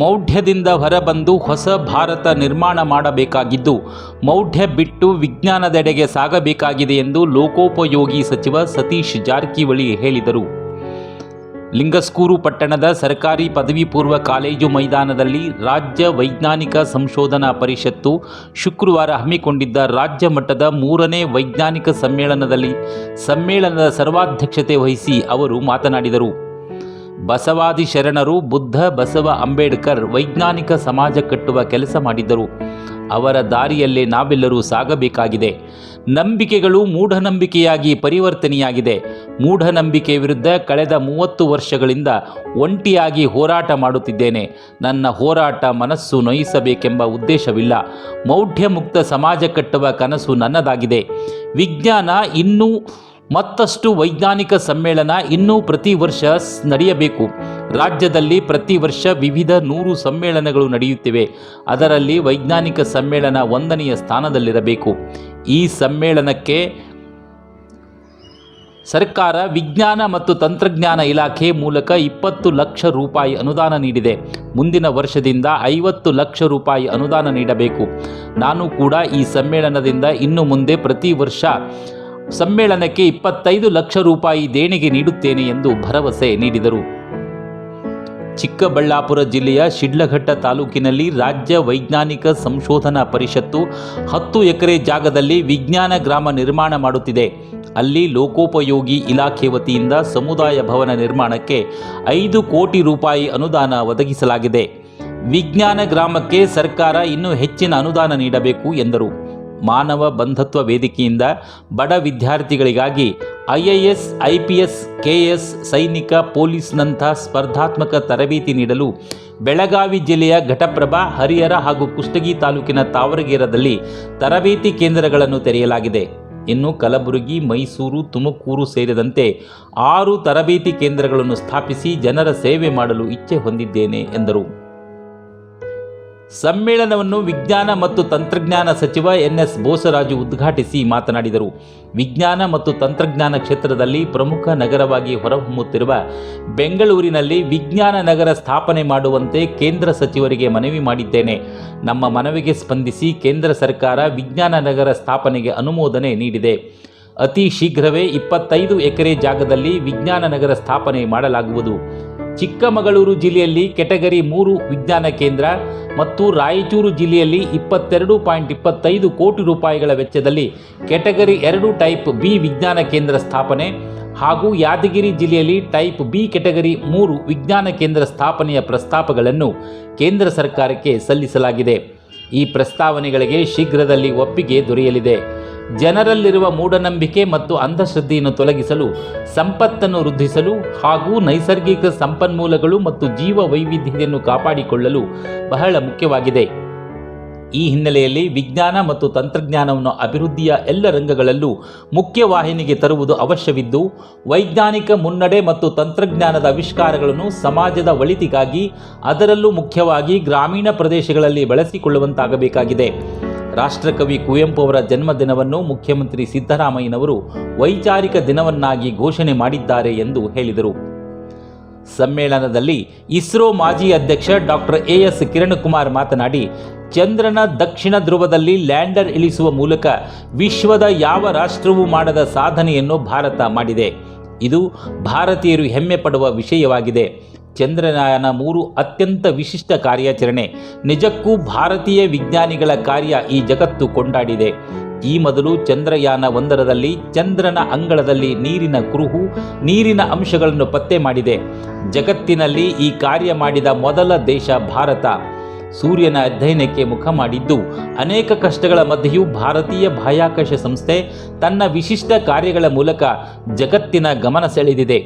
ಮೌಢ್ಯದಿಂದ ಹೊರಬಂದು ಹೊಸ ಭಾರತ ನಿರ್ಮಾಣ ಮಾಡಬೇಕಾಗಿದ್ದು, ಮೌಢ್ಯ ಬಿಟ್ಟು ವಿಜ್ಞಾನದೆಡೆಗೆ ಸಾಗಬೇಕಾಗಿದೆ ಎಂದು ಲೋಕೋಪಯೋಗಿ ಸಚಿವ ಸತೀಶ್ ಜಾರಕಿಹೊಳಿ ಹೇಳಿದರು. ಲಿಂಗಸ್ಕೂರು ಪಟ್ಟಣದ ಸರ್ಕಾರಿ ಪದವಿ ಪೂರ್ವ ಕಾಲೇಜು ಮೈದಾನದಲ್ಲಿ ರಾಜ್ಯ ವೈಜ್ಞಾನಿಕ ಸಂಶೋಧನಾ ಪರಿಷತ್ತು ಶುಕ್ರವಾರ ಹಮ್ಮಿಕೊಂಡಿದ್ದ ರಾಜ್ಯ ಮಟ್ಟದ ಮೂರನೇ ವೈಜ್ಞಾನಿಕ ಸಮ್ಮೇಳನದಲ್ಲಿ ಸಮ್ಮೇಳನದ ಸರ್ವಾಧ್ಯಕ್ಷತೆ ವಹಿಸಿ ಅವರು ಮಾತನಾಡಿದರು. ಬಸವಾದಿ ಶರಣರು ಬುದ್ಧ ಬಸವ ಅಂಬೇಡ್ಕರ್ ವೈಜ್ಞಾನಿಕ ಸಮಾಜ ಕಟ್ಟುವ ಕೆಲಸ ಮಾಡಿದ್ದರು ಅವರ ದಾರಿಯಲ್ಲೇ ನಾವೆಲ್ಲರೂ ಸಾಗಬೇಕಾಗಿದೆ. ನಂಬಿಕೆಗಳು ಮೂಢನಂಬಿಕೆಯಾಗಿ ಪರಿವರ್ತನೆಯಾಗಿದೆ. ಮೂಢನಂಬಿಕೆ ವಿರುದ್ಧ ಕಳೆದ ಮೂವತ್ತು ವರ್ಷಗಳಿಂದ ಒಂಟಿಯಾಗಿ ಹೋರಾಟ ಮಾಡುತ್ತಿದ್ದೇನೆ. ನನ್ನ ಹೋರಾಟ ಮನಸ್ಸು ನೊಯಿಸಬೇಕೆಂಬ ಉದ್ದೇಶವಿಲ್ಲ. ಮೌಢ್ಯಮುಕ್ತ ಸಮಾಜ ಕಟ್ಟುವ ಕನಸು ನನ್ನದಾಗಿದೆ. ವಿಜ್ಞಾನ ಇನ್ನೂ ಮತ್ತಷ್ಟು ವೈಜ್ಞಾನಿಕ ಸಮ್ಮೇಳನ ಇನ್ನೂ ಪ್ರತಿ ವರ್ಷ ನಡೆಯಬೇಕು. ರಾಜ್ಯದಲ್ಲಿ ಪ್ರತಿ ವರ್ಷ ವಿವಿಧ ನೂರು ಸಮ್ಮೇಳನಗಳು ನಡೆಯುತ್ತಿವೆ. ಅದರಲ್ಲಿ ವೈಜ್ಞಾನಿಕ ಸಮ್ಮೇಳನ ಒಂದನೆಯ ಸ್ಥಾನದಲ್ಲಿರಬೇಕು. ಈ ಸಮ್ಮೇಳನಕ್ಕೆ ಸರ್ಕಾರ, ವಿಜ್ಞಾನ ಮತ್ತು ತಂತ್ರಜ್ಞಾನ ಇಲಾಖೆ ಮೂಲಕ ಇಪ್ಪತ್ತು ಲಕ್ಷ ರೂಪಾಯಿ ಅನುದಾನ ನೀಡಿದೆ. ಮುಂದಿನ ವರ್ಷದಿಂದ ಐವತ್ತು ಲಕ್ಷ ರೂಪಾಯಿ ಅನುದಾನ ನೀಡಬೇಕು. ನಾನು ಕೂಡ ಈ ಸಮ್ಮೇಳನದಿಂದ ಇನ್ನು ಮುಂದೆ ಪ್ರತಿ ವರ್ಷ ಸಮ್ಮೇಳನಕ್ಕೆ ಇಪ್ಪತ್ತೈದು ಲಕ್ಷ ರೂಪಾಯಿ ದೇಣಿಗೆ ನೀಡುತ್ತೇನೆ ಎಂದು ಭರವಸೆ ನೀಡಿದರು. ಚಿಕ್ಕಬಳ್ಳಾಪುರ ಜಿಲ್ಲೆಯ ಶಿಡ್ಲಘಟ್ಟ ತಾಲೂಕಿನಲ್ಲಿ ರಾಜ್ಯ ವೈಜ್ಞಾನಿಕ ಸಂಶೋಧನಾ ಪರಿಷತ್ತು ಹತ್ತು ಎಕರೆ ಜಾಗದಲ್ಲಿ ವಿಜ್ಞಾನ ಗ್ರಾಮ ನಿರ್ಮಾಣ ಮಾಡುತ್ತಿದೆ. ಅಲ್ಲಿ ಲೋಕೋಪಯೋಗಿ ಇಲಾಖೆ ವತಿಯಿಂದ ಸಮುದಾಯ ಭವನ ನಿರ್ಮಾಣಕ್ಕೆ ಐದು ಕೋಟಿ ರೂಪಾಯಿ ಅನುದಾನ ಒದಗಿಸಲಾಗಿದೆ. ವಿಜ್ಞಾನ ಗ್ರಾಮಕ್ಕೆ ಸರ್ಕಾರ ಇನ್ನೂ ಹೆಚ್ಚಿನ ಅನುದಾನ ನೀಡಬೇಕು ಎಂದರು. ಮಾನವ ಬಂಧತ್ವ ವೇದಿಕೆಯಿಂದ ಬಡ ವಿದ್ಯಾರ್ಥಿಗಳಿಗಾಗಿ ಐಎಎಸ್ ಐಪಿಎಸ್ ಕೆಎಸ್ ಸೈನಿಕ ಪೊಲೀಸ್ನಂಥ ಸ್ಪರ್ಧಾತ್ಮಕ ತರಬೇತಿ ನೀಡಲು ಬೆಳಗಾವಿ ಜಿಲ್ಲೆಯ ಘಟಪ್ರಭಾ, ಹರಿಹರ ಹಾಗೂ ಕುಷ್ಟಗಿ ತಾಲೂಕಿನ ತಾವರಗೇರದಲ್ಲಿ ತರಬೇತಿ ಕೇಂದ್ರಗಳನ್ನು ತೆರೆಯಲಾಗಿದೆ. ಇನ್ನು ಕಲಬುರಗಿ, ಮೈಸೂರು, ತುಮಕೂರು ಸೇರಿದಂತೆ ಆರು ತರಬೇತಿ ಕೇಂದ್ರಗಳನ್ನು ಸ್ಥಾಪಿಸಿ ಜನರ ಸೇವೆ ಮಾಡಲು ಇಚ್ಛೆ ಹೊಂದಿದ್ದೇನೆ, ಎಂದರು. ಸಮ್ಮೇಳನವನ್ನು ವಿಜ್ಞಾನ ಮತ್ತು ತಂತ್ರಜ್ಞಾನ ಸಚಿವ ಎನ್ ಎಸ್ ಬೋಸರಾಜು ಉದ್ಘಾಟಿಸಿ ಮಾತನಾಡಿದರು. ವಿಜ್ಞಾನ ಮತ್ತು ತಂತ್ರಜ್ಞಾನ ಕ್ಷೇತ್ರದಲ್ಲಿ ಪ್ರಮುಖ ನಗರವಾಗಿ ಹೊರಹೊಮ್ಮುತ್ತಿರುವ ಬೆಂಗಳೂರಿನಲ್ಲಿ ವಿಜ್ಞಾನ ನಗರ ಸ್ಥಾಪನೆ ಮಾಡುವಂತೆ ಕೇಂದ್ರ ಸಚಿವರಿಗೆ ಮನವಿ ಮಾಡಿದ್ದೇನೆ. ನಮ್ಮ ಮನವಿಗೆ ಸ್ಪಂದಿಸಿ ಕೇಂದ್ರ ಸರ್ಕಾರ ವಿಜ್ಞಾನ ನಗರ ಸ್ಥಾಪನೆಗೆ ಅನುಮೋದನೆ ನೀಡಿದೆ. ಅತಿ ಶೀಘ್ರವೇ ಇಪ್ಪತ್ತೈದು ಎಕರೆ ಜಾಗದಲ್ಲಿ ವಿಜ್ಞಾನ ನಗರ ಸ್ಥಾಪನೆ ಮಾಡಲಾಗುವುದು. ಚಿಕ್ಕಮಗಳೂರು ಜಿಲ್ಲೆಯಲ್ಲಿ ಕೆಟಗರಿ ಮೂರು ವಿಜ್ಞಾನ ಕೇಂದ್ರ ಮತ್ತು ರಾಯಚೂರು ಜಿಲ್ಲೆಯಲ್ಲಿ ಇಪ್ಪತ್ತೆರಡು ಪಾಯಿಂಟ್ ಇಪ್ಪತ್ತೈದು ಕೋಟಿ ರೂಪಾಯಿಗಳ ವೆಚ್ಚದಲ್ಲಿ ಕೆಟಗರಿ ಎರಡು ಟೈಪ್ ಬಿ ವಿಜ್ಞಾನ ಕೇಂದ್ರ ಸ್ಥಾಪನೆ ಹಾಗೂ ಯಾದಗಿರಿ ಜಿಲ್ಲೆಯಲ್ಲಿ ಟೈಪ್ ಬಿ ಕೆಟಗರಿ ಮೂರು ವಿಜ್ಞಾನ ಕೇಂದ್ರ ಸ್ಥಾಪನೆಯ ಪ್ರಸ್ತಾಪಗಳನ್ನು ಕೇಂದ್ರ ಸರ್ಕಾರಕ್ಕೆ ಸಲ್ಲಿಸಲಾಗಿದೆ. ಈ ಪ್ರಸ್ತಾವನೆಗಳಿಗೆ ಶೀಘ್ರದಲ್ಲಿ ಒಪ್ಪಿಗೆ ದೊರೆಯಲಿದೆ. ಜನರಲ್ಲಿರುವ ಮೂಢನಂಬಿಕೆ ಮತ್ತು ಅಂಧಶ್ರದ್ಧೆಯನ್ನು ತೊಲಗಿಸಲು, ಸಂಪತ್ತನ್ನು ವೃದ್ಧಿಸಲು ಹಾಗೂ ನೈಸರ್ಗಿಕ ಸಂಪನ್ಮೂಲಗಳು ಮತ್ತು ಜೀವ ವೈವಿಧ್ಯತೆಯನ್ನು ಕಾಪಾಡಿಕೊಳ್ಳಲು ಬಹಳ ಮುಖ್ಯವಾಗಿದೆ. ಈ ಹಿನ್ನೆಲೆಯಲ್ಲಿ ವಿಜ್ಞಾನ ಮತ್ತು ತಂತ್ರಜ್ಞಾನವನ್ನು ಅಭಿವೃದ್ಧಿಯ ಎಲ್ಲ ರಂಗಗಳಲ್ಲೂ ಮುಖ್ಯವಾಹಿನಿಗೆ ತರುವುದು ಅವಶ್ಯವಿದ್ದು, ವೈಜ್ಞಾನಿಕ ಮುನ್ನಡೆ ಮತ್ತು ತಂತ್ರಜ್ಞಾನದ ಆವಿಷ್ಕಾರಗಳನ್ನು ಸಮಾಜದ ಒಳಿತಿಗಾಗಿ, ಅದರಲ್ಲೂ ಮುಖ್ಯವಾಗಿ ಗ್ರಾಮೀಣ ಪ್ರದೇಶಗಳಲ್ಲಿ ಬಳಸಿಕೊಳ್ಳುವಂತಾಗಬೇಕಾಗಿದೆ. ರಾಷ್ಟ್ರಕವಿ ಕುವೆಂಪು ಅವರ ಜನ್ಮದಿನವನ್ನು ಮುಖ್ಯಮಂತ್ರಿ ಸಿದ್ದರಾಮಯ್ಯನವರು ವೈಚಾರಿಕ ದಿನವನ್ನಾಗಿ ಘೋಷಣೆ ಮಾಡಿದ್ದಾರೆ ಎಂದು ಹೇಳಿದರು. ಸಮ್ಮೇಳನದಲ್ಲಿ ಇಸ್ರೋ ಮಾಜಿ ಅಧ್ಯಕ್ಷ ಡಾಕ್ಟರ್ ಎ ಎಸ್ ಕಿರಣಕುಮಾರ್ ಮಾತನಾಡಿ, ಚಂದ್ರನ ದಕ್ಷಿಣ ಧ್ರುವದಲ್ಲಿ ಲ್ಯಾಂಡರ್ ಇಳಿಸುವ ಮೂಲಕ ವಿಶ್ವದ ಯಾವ ರಾಷ್ಟ್ರವೂ ಮಾಡದ ಸಾಧನೆಯನ್ನು ಭಾರತ ಮಾಡಿದೆ. ಇದು ಭಾರತೀಯರು ಹೆಮ್ಮೆ ಪಡುವ ವಿಷಯವಾಗಿದೆ. ಚಂದ್ರಯಾನ ಮೂರು ಅತ್ಯಂತ ವಿಶಿಷ್ಟ ಕಾರ್ಯಾಚರಣೆ. ನಿಜಕ್ಕೂ ಭಾರತೀಯ ವಿಜ್ಞಾನಿಗಳ ಕಾರ್ಯ ಈ ಜಗತ್ತು ಕೊಂಡಾಡಿದೆ. ಈ ಮೊದಲು ಚಂದ್ರಯಾನ ಒಂದರದಲ್ಲಿ ಚಂದ್ರನ ಅಂಗಳದಲ್ಲಿ ನೀರಿನ ಕುರುಹು, ನೀರಿನ ಅಂಶಗಳನ್ನು ಪತ್ತೆ ಮಾಡಿದೆ. ಜಗತ್ತಿನಲ್ಲಿ ಈ ಕಾರ್ಯ ಮಾಡಿದ ಮೊದಲ ದೇಶ ಭಾರತ. ಸೂರ್ಯನ ಅಧ್ಯಯನಕ್ಕೆ ಮುಖ ಮಾಡಿದ್ದು, ಅನೇಕ ಕಷ್ಟಗಳ ಮಧ್ಯೆಯೂ ಭಾರತೀಯ ಬಾಹ್ಯಾಕಾಶ ಸಂಸ್ಥೆ ತನ್ನ ವಿಶಿಷ್ಟ ಕಾರ್ಯಗಳ ಮೂಲಕ ಜಗತ್ತಿನ ಗಮನ ಸೆಳೆದಿದೆ.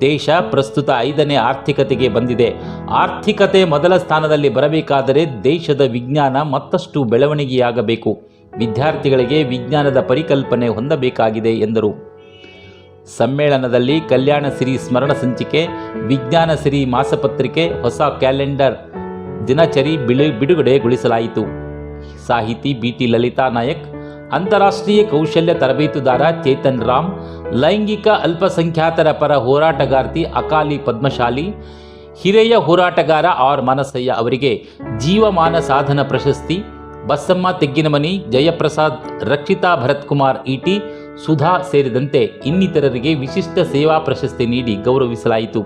ದೇಶ ಪ್ರಸ್ತುತ ಐದನೇ ಆರ್ಥಿಕತೆಗೆ ಬಂದಿದೆ. ಆರ್ಥಿಕತೆ ಮೊದಲ ಸ್ಥಾನದಲ್ಲಿ ಬರಬೇಕಾದರೆ ದೇಶದ ವಿಜ್ಞಾನ ಮತ್ತಷ್ಟು ಬೆಳವಣಿಗೆಯಾಗಬೇಕು. ವಿದ್ಯಾರ್ಥಿಗಳಿಗೆ ವಿಜ್ಞಾನದ ಪರಿಕಲ್ಪನೆ ಹೊಂದಬೇಕಾಗಿದೆ ಎಂದರು. ಸಮ್ಮೇಳನದಲ್ಲಿ ಕಲ್ಯಾಣ ಸಿರಿ ಸ್ಮರಣ ಸಂಚಿಕೆ, ವಿಜ್ಞಾನ ಸಿರಿ ಮಾಸಪತ್ರಿಕೆ, ಹೊಸ ಕ್ಯಾಲೆಂಡರ್, ದಿನಚರಿ ಬಿಡು ಬಿಡುಗಡೆಗೊಳಿಸಲಾಯಿತು. ಸಾಹಿತಿ ಬಿ ಟಿ ಲಲಿತಾ ನಾಯಕ್ ಅಂತಾರಾಷ್ಟ್ರೀಯ ಕೌಶಲ್ಯ ತರಬೇತುದಾರ ಚೇತನ್ ರಾಮ್, ಲೈಂಗಿಕ ಅಲ್ಪಸಂಖ್ಯಾತರ ಪರ ಹೋರಾಟಗಾರ್ತಿ ಅಕಾಲಿ ಪದ್ಮಶಾಲಿ, ಹಿರಿಯ ಹೋರಾಟಗಾರ ಆರ್ ಮಾನಸಯ್ಯ ಅವರಿಗೆ ಜೀವಮಾನ ಸಾಧನ ಪ್ರಶಸ್ತಿ, ಬಸಮ್ಮ ತೆಗ್ಗಿನಮನಿ, ಜಯಪ್ರಸಾದ್, ರಕ್ಷಿತಾ ಭರತ್ಕುಮಾರ್ ಇಟಿ, ಸುಧಾ ಸೇರಿದಂತೆ ಇನ್ನಿತರರಿಗೆ ವಿಶಿಷ್ಟ ಸೇವಾ ಪ್ರಶಸ್ತಿ ನೀಡಿ ಗೌರವಿಸಲಾಯಿತು.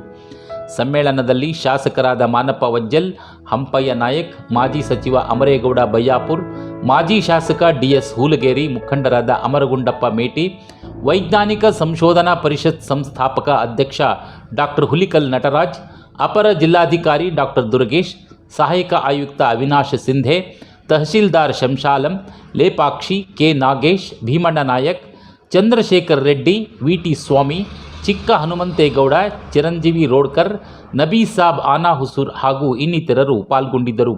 ಸಮ್ಮೇಳನದಲ್ಲಿ ಶಾಸಕರಾದ ಮಾನಪ್ಪ ವಜ್ಜಲ್, ಹಂಪಯ್ಯ ನಾಯಕ್, ಮಾಜಿ ಸಚಿವ ಅಮರೇಗೌಡ ಬಯ್ಯಾಪುರ್ ಮಾಜಿ ಶಾಸಕ ಡಿಎಸ್ ಹೂಲಗೇರಿ, ಮುಖಂಡರಾದ ಅಮರಗುಂಡಪ್ಪ ಮೇಟಿ, ವೈಜ್ಞಾನಿಕ ಸಂಶೋಧನಾ ಪರಿಷತ್ ಸಂಸ್ಥಾಪಕ ಅಧ್ಯಕ್ಷ ಡಾಕ್ಟರ್ ಹುಲಿಕಲ್ ನಟರಾಜ್, ಅಪರ ಜಿಲ್ಲಾಧಿಕಾರಿ ಡಾಕ್ಟರ್ ದುರ್ಗೇಶ್, ಸಹಾಯಕ ಆಯುಕ್ತ Avinash Shinde, tahsildar Shamshalam, Lepakshi K Nagesh, Bheemanna Nayak, Chandrashekar Reddy, V T Swamy Chikka Hanumanthegowda Chiranjeevi ರೋಡ್ಕರ್ Nabi Sab ಆನಾ ಹುಸೂರ್ ಹಾಗೂ ಇನ್ನಿತರರು ಪಾಲ್ಗೊಂಡಿದ್ದರು.